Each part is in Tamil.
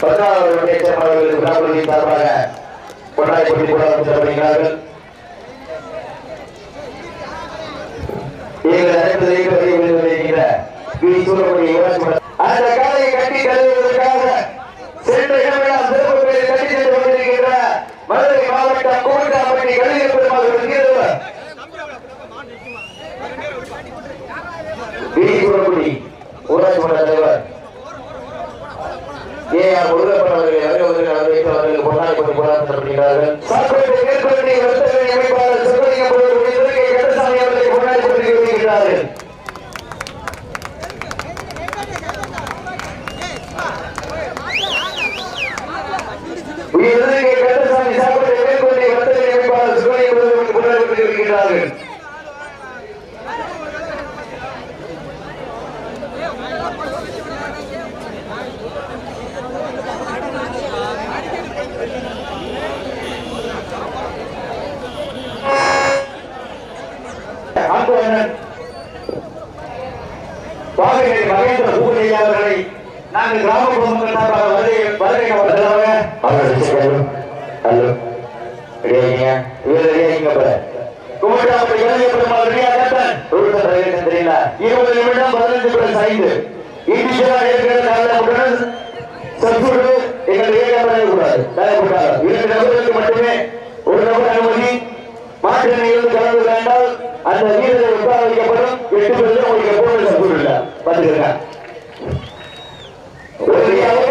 பதினாறு வண்டியை சேர்ந்தவர்களுக்கு விழாக்குழுவின் சார்பாக கொண்டாடி போட்டி கூட சிறப்பிக்கிறார்கள் எங்கள் அனைத்து தெய்வ வருகின்ற வி. சூரமணி அந்த காலையை கட்டி சென்ற இடமெல்லாம் கட்டி சென்று கொண்டிருக்கின்ற மதுரை மாவட்டம் பெருமாள் வருகிறது வி. சூரமணி ஊராட்சி மன்ற தலைவர் ஏ ஆர் முருகப்பன் அவர்கள் பொன்னாடி சாப்பிட்டு வர்த்தக அமைப்பாளர் அவர்கள் அவர்களை பொன்னாடி வருகிறார்கள் சாப்பிட்டு வர்த்தக அமைப்பாளர் பொன்னாடி வருகிறார்கள் பூஜை அவர்களை நாங்கள் கிராம குடும்பங்கள் சார்பாக வருகை வருகை வருகிறவங்க ஹலோ ரெடியா இவர் ரெடியா போற குமட்டா அப்படி வேலையை பெருமாள் ரெடியா கேட்டன் ரூல்ஸ் ரெகுலேஷன் தெரியல. இருபது நிமிடம் பதினஞ்சு பிளஸ் ஐந்து. இண்டிவிஜுவலா இருக்கிற காரணமுடன் சத்துரு. எங்கள் ஏகப்பட கூடாது தலைப்பட்டார் இரண்டு நபர்களுக்கு மட்டுமே ஒரு நபர் அனுமதி. மாற்று நிகழ்வு கலந்து வேண்டால் அந்த வீரர்கள் உட்கார வைக்கப்படும். எட்டு பேர் உங்களுக்கு எப்போது சத்துரு இல்லை. பார்த்துக்கிறேன் வீரர்கள்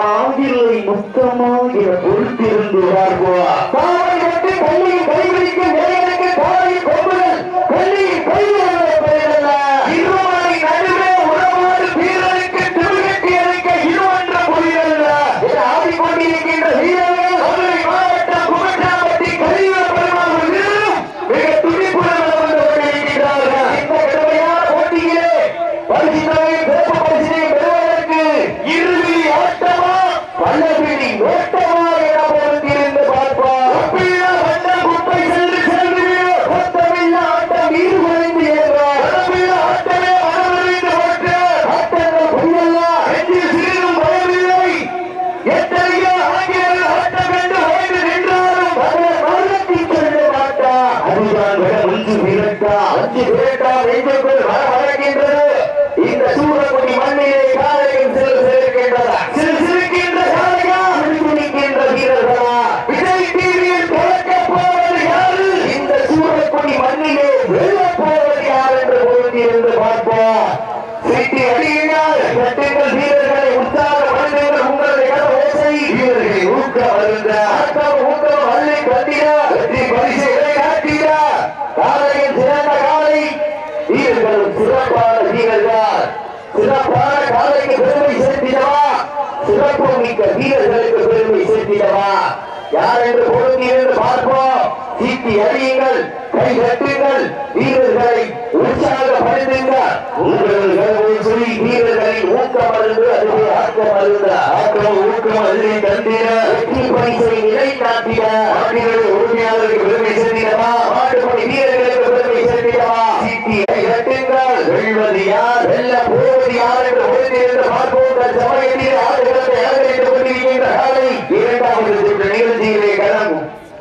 மாவிலை முத்தமாக பொறுத்திருந்து வாழ்வா பாவை கட்டி பள்ளியை கைவிடி சக்தி திரட்டா நெஞ்சுக்குள் வர வளர்க்கின்றது. இந்த சூரக்குடி மண்ணிலே காலையில் சிறு சிறுக்கின்றதா சிறு சிறுக்கின்ற சாலையா? துணிக்கின்ற வீரர்களா? விஜய் டிவியில் பிறக்க போவது யாரு? இந்த சூரக்குடி மண்ணிலே வெல்ல போவது யார் என்று பொருந்தி வெற்றி பரிசை யார் என்று பொருந்தீர் என்று பார்ப்போம். தீட்டி அறியுங்கள் கை கட்டுங்கள் வீரர்களை உற்சாகப்படுத்துங்க வீரர்களை ஊக்கம் அருந்து அதுவே ஆக்கம் அருந்த. ஆக்கம் ஊக்கம் அதுவே தந்தீர வெற்றி பரிசை நிலை காட்டிய ஆண்டிகளை உரிமையாளருக்கு பெருமை சேர்ந்திடவா ஆட்டுப்படி வீரர்களுக்கு பெருமை சேர்ந்திடவா தீட்டியை கட்டுங்கள் வெல்வது யார்? வெல்ல போவது யார் என்று பொருந்தீர் பார்ப்போம். சமயத்தில் ஆடுகள்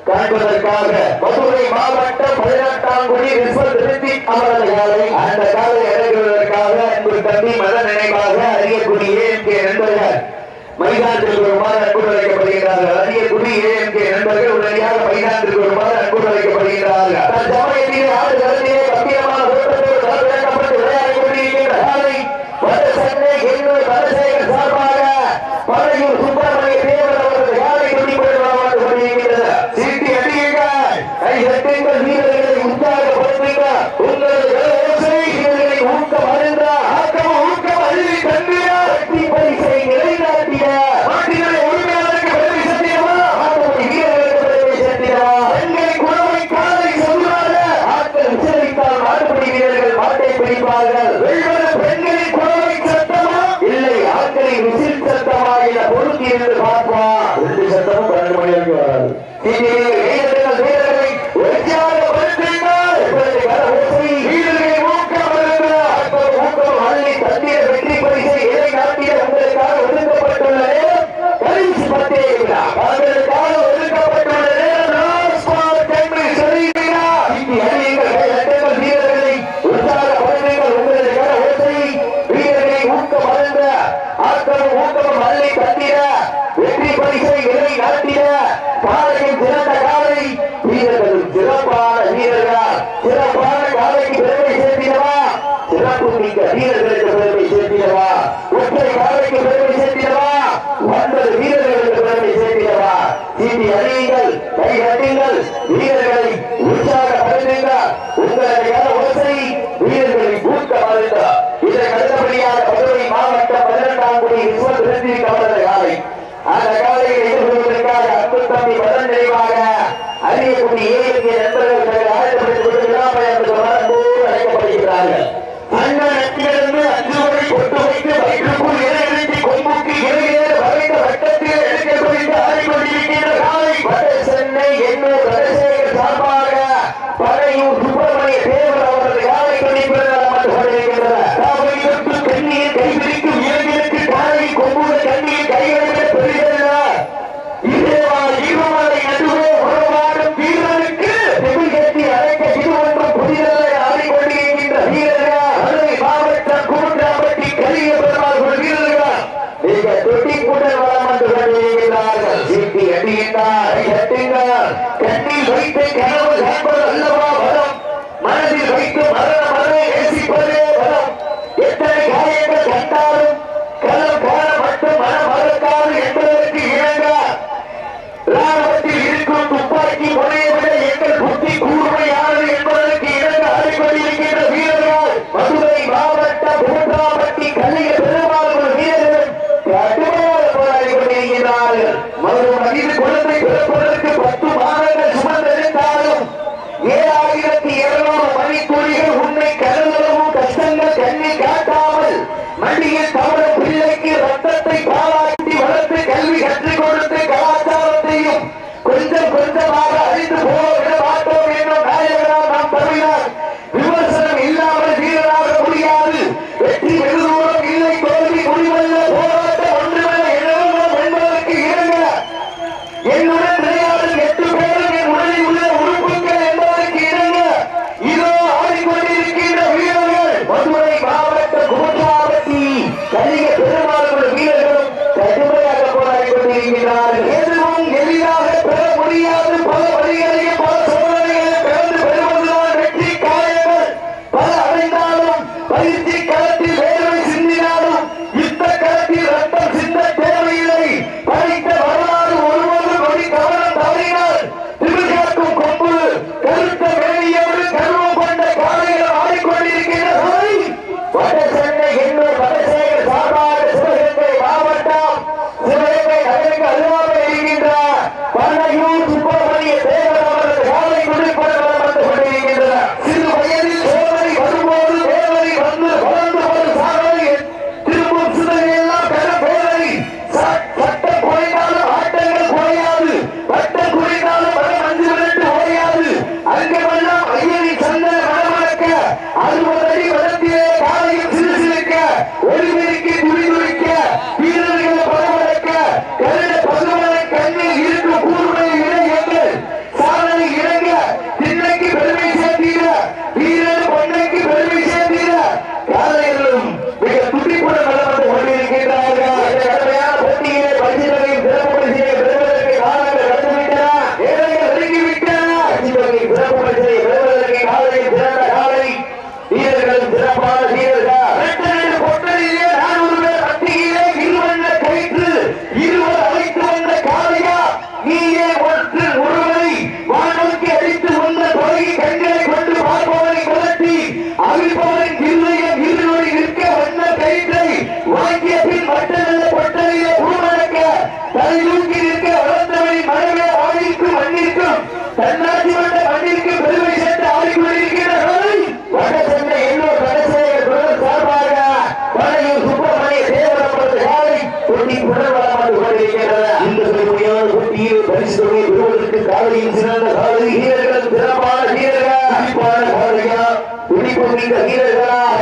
காண்பதற்காக மதுரை மாவட்ட பதினெட்டாம் குடி விஸ்வ திருப்தி அமரர் காலை அந்த காலை இறங்குவதற்காக அன்பு தம்பி மத நினைவாக அறியக்கூடிய எம்கே நண்பர்கள் மைதானத்திற்கு வருமாறு அன்பு அழைக்கப்படுகிறார்கள் அறியக்கூடிய எம்கே நண்பர்கள் உடனடியாக மைதானத்திற்கு வருமாறு critica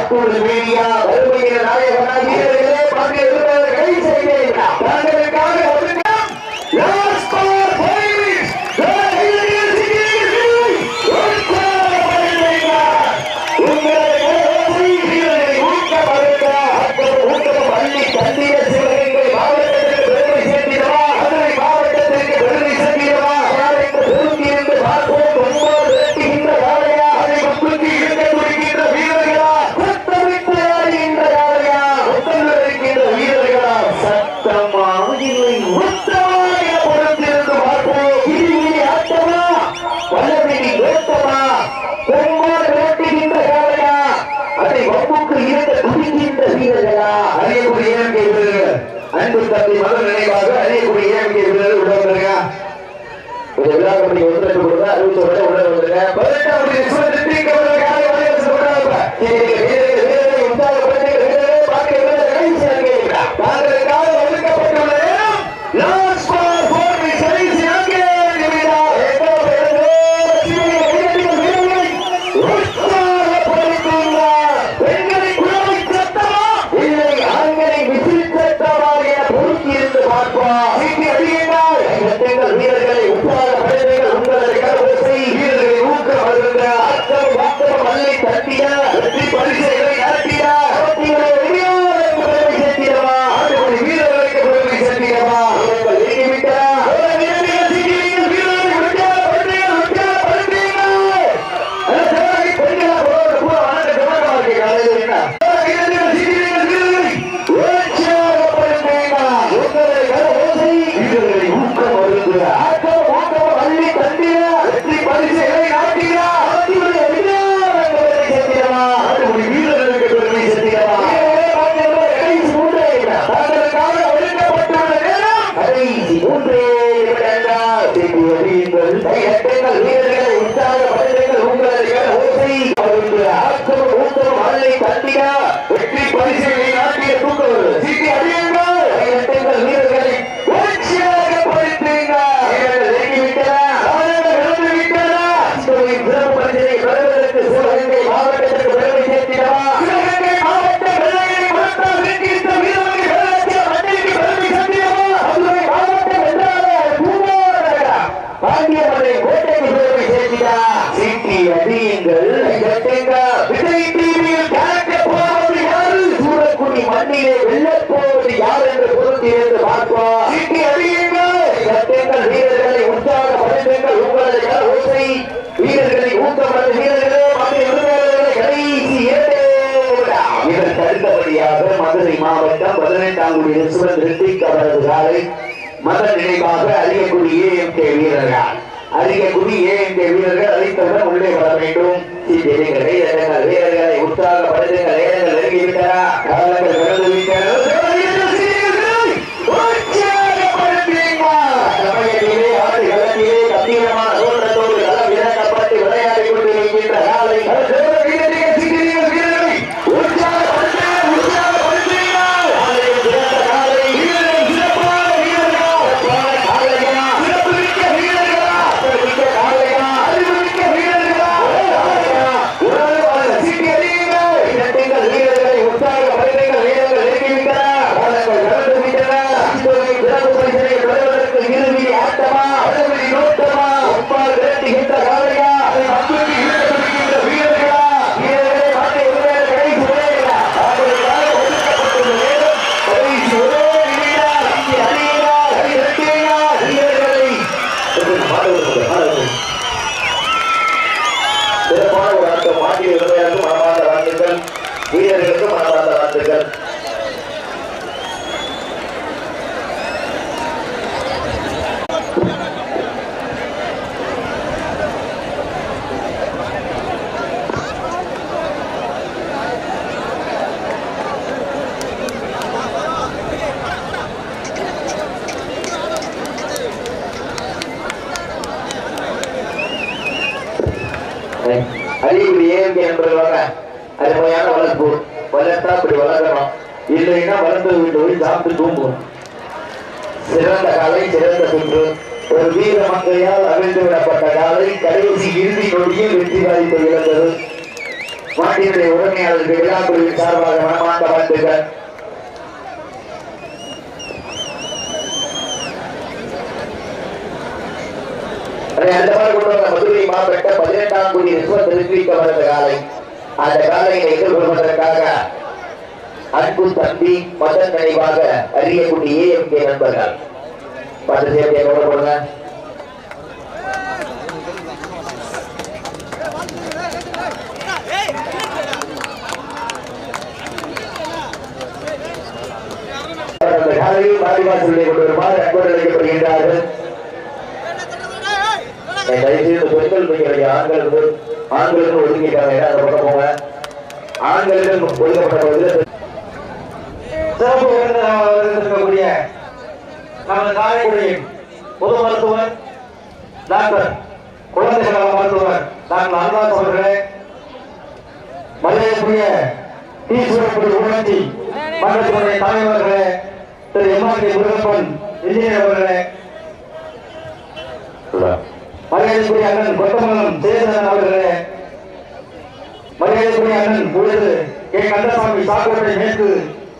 அப்பொழுது மீடியா வறுமையின் நாயகனாக வீரர்களே பங்கேற்பவர் கை செய்கிறேன் தங்களுக்காக வெற்றி பரிசுகளை நாட்டிய தூக்கம் சிபி அறிய பாண்டியமலை கோட்டைக்கு பெருமை சேர்த்திடா சீட்டி அடியுங்கள். விஜய் டிவியில் கலக்க போவது யாரு? சூரக்குடி மண்ணிலே வெல்லப் போவது யார் என்று பொருத்தியிருந்து பார்ப்போம். சீட்டி அடியுங்கள். கட்டுங்கள் வீரர்களை உற்சாகப்படுத்துங்கள் உங்களது ஓசை வீரர்களை ஊக்கமற்ற வீரர்களே அடுத்தபடியாக மதுரை மாவட்டம் பதினெட்டாம் குடி ரிசுவன் ரித்திக் அவரது காலை நினைவாக அறியக்குடி ஏஎம்கே வீரர்கள். அறியக்குடி ஏஎம்கே வீரர்கள் அளித்தவர்கள் உள்ளே வர வேண்டும். வீரர்களை உற்சாகப்படுத்துங்கள் நேரங்கள் நெருங்கிவிட்டன காலங்கள் கடந்து இறுதி நொடியில் வெற்றி வாய்ப்பு இழந்தது. மாட்டினுடைய உரிமையாளருக்கு விழாக்குழுவின் சார்பாக மனமார்ந்த வாழ்த்துக்கள். அதை அந்த கொண்டு மதுரை மாவட்ட பதினெட்டாம் கோடி காலை. அந்த காலையை எதிர்கொள்வதற்காக அன்பு தம்பி மதன் நினைவாக அறியக்கூடிய ஏஎம்கே நண்பர்கள். பத்து போடுங்க அந்த காலையில் பாதிவாசலை கொண்டு வருமாறு அன்போடு அழைக்கப்படுகின்றார்கள். தயவுசெய்து பெண்கள் வந்து ஆண்களுக்கு ஒதுக்கிட்டாங்க அந்த பக்கம் போங்க. ஆண்களுக்கு ஒதுக்கப்பட்ட பகுதியில் சிறப்பு விருந்தினராக நமது காரைக்குடியின் பொது மருத்துவர் டாக்டர் குழந்தைகள் நல மருத்துவர் டாக்டர் அருணாஸ் அவர்களே மரியாதைக்குரிய ஊராட்சி மன்றத்தினுடைய தலைவர்களே திரு எம்ஆர்கே முருகப்பன் இன்ஜினியர் அவர்களே. மரியாதைக்குரிய அண்ணன் கொத்தமங்கலம் சேதன் அவர்களே. மரியாதைக்குரிய அண்ணன் பொழுது கே. கந்தசாமி சாக்கோட்டை மேற்கு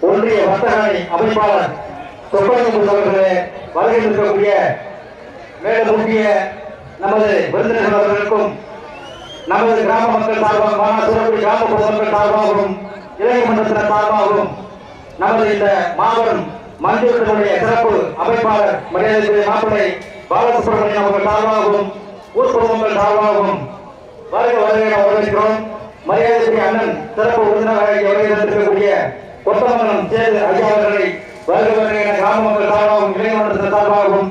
ஒன்றிய வர்த்தகணி அமைப்பாளர் சொப்பனமுத்து அவர்களே. வருகை இருக்கக்கூடிய மேலும் முக்கிய நமது விருந்தினர் அவர்களுக்கும் நமது கிராம மக்கள் சார்பாக சார்பாகவும் இளைய மன்றத்தினர் சார்பாகவும் நமது இந்த மாபெரும் மந்திரத்தினுடைய சிறப்பு அமைப்பாளர் மரியாதை மாப்பிள்ளை பாலசுப்ரமணியம் அவர்கள் சார்பாகவும் ஊர் குடும்பங்கள் சார்பாகவும் வருக வருக என வரவேற்கிறோம். மரியாதை அண்ணன் சிறப்பு விருந்தினராக இங்கே கொத்தமங்கலம் சேது ஐயா அவர்களை வருக வருக கிராம மக்கள் சார்பாகவும் இளைஞர் மன்றத்தின் சார்பாகவும்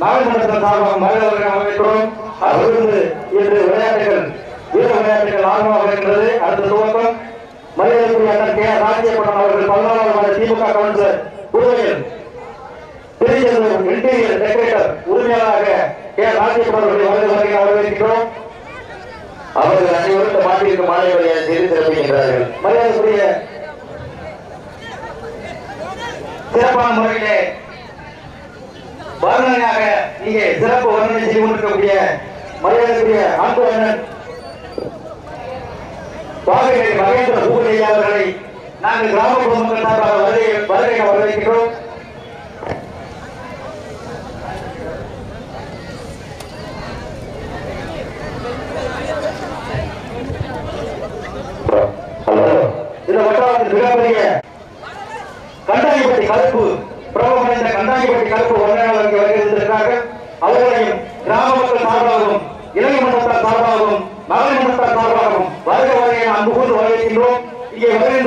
நாகமண்டலத்தின் சார்பாக மகளிர் வரவேற்கிறோம். அதிலிருந்து இன்று விளையாட்டுகள் வீர விளையாட்டுகள் ஆர்வமாக இருக்கிறது அடுத்த துவக்கம் மரியாதைக்குரிய அண்ணன் கே ராஜ்யபுரம் அவர்கள் பதினாலாவது திமுக கவுன்சிலர் புதுவையில் திருச்செந்தூர் இன்டீரியர் டெக்கரேட்டர் உரிமையாளராக கே. அவர்களை வருகை வரவேற்கிறோம் அவர்கள் அனைவரும் மாட்டிற்கு மாலை செய்து சிறப்பிக்கின்றார்கள் மரியாதைக்குரிய சிறப்பான முறையிலே வர்ணனையாக இங்கே சிறப்பு வர்ணனை செய்து கொண்டிருக்கக்கூடிய மரியாதைக்குரிய மகேந்திர பூஜை அவர்களை நாங்கள் கிராம பொதுமக்கள் சார்பாக வருகை வருகை வரவேற்கிறோம் இந்த வட்டாரத்தில் மிகப்பெரிய கண்டாங்கிப்பட்டி கருப்பு பிரபலமடைந்த கண்டாங்கிப்பட்டி கருப்பு வர்ணனையாளருக்கு வருகிறார்கள் அவர்களையும் கிராம மக்கள் சார்பாகவும் இளைஞர் மன்றத்தார் சார்பாகவும் மகளிர் மன்றத்தார் சார்பாகவும் வருக வருகை அன்பு கூர்ந்து வரவேற்கின்றோம். இங்கே வருகின்ற